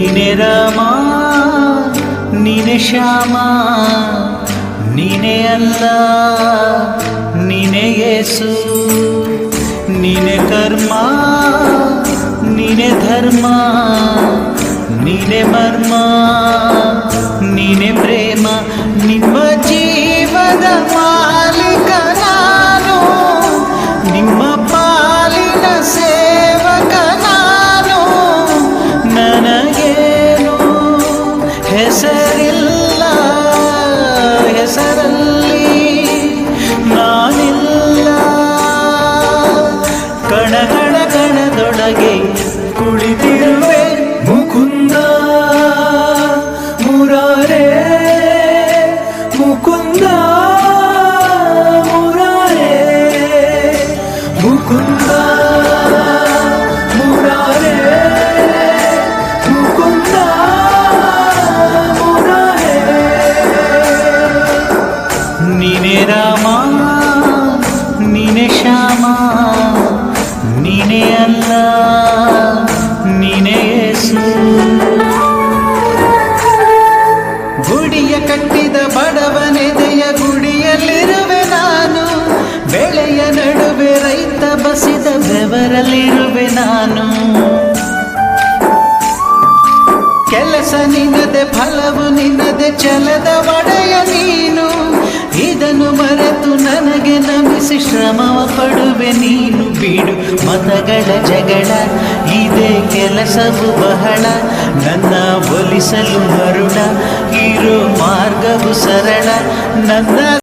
ನೀನೆ ರಾಮ ನೀನೆ ಶ್ಯಾಮ ನೀನೆ ಅಲ್ಲ ನೀನೆ ಯೇಸು ನೀನೆ ಕರ್ಮ ನೀನೆ ಧರ್ಮ ನೀನೆ ಮರ್ಮ ನೀನೆ ಪ್ರೇಮ ನಿಮ್ಮ ಜೀವದ ಮಾಲೀಕ ನಾನು ನಿಮ್ಮ ಕಣದೊಳಗೆ ಕುಳಿತಿರುವೆ ಮುಕುಂದ ಮುರಾರೇ ಮುಕುಂದ ಮುರಾರೇ ಮುಕುಂದ ಮುರಾರೇ ಮುಕುಂದ ಮುರಾರೇ ನೀನೆ ರಾಮ ಬಸಿದ ಬೆವರಲ್ಲಿರುವೆ ನಾನು. ಕೆಲಸ ನಿನ್ನದೆ, ಫಲವು ನಿನ್ನದೆ ಚಲದ ಒಡೆಯ ನೀನು. ಇದನ್ನು ಮರೆತು ನನಗೆ ನಮಿಸಿ ಶ್ರಮವ ಪಡುವೆ ನೀನು. ಬೀಡು ಮತಗಳ ಜಗಳ, ಇದೆ ಕೆಲಸವು ಬಹಳ. ನನ್ನ ಒಲಿಸಲು ಮರುಣ, ಇರೋ ಮಾರ್ಗವು ಸರಳ. ನನ್ನ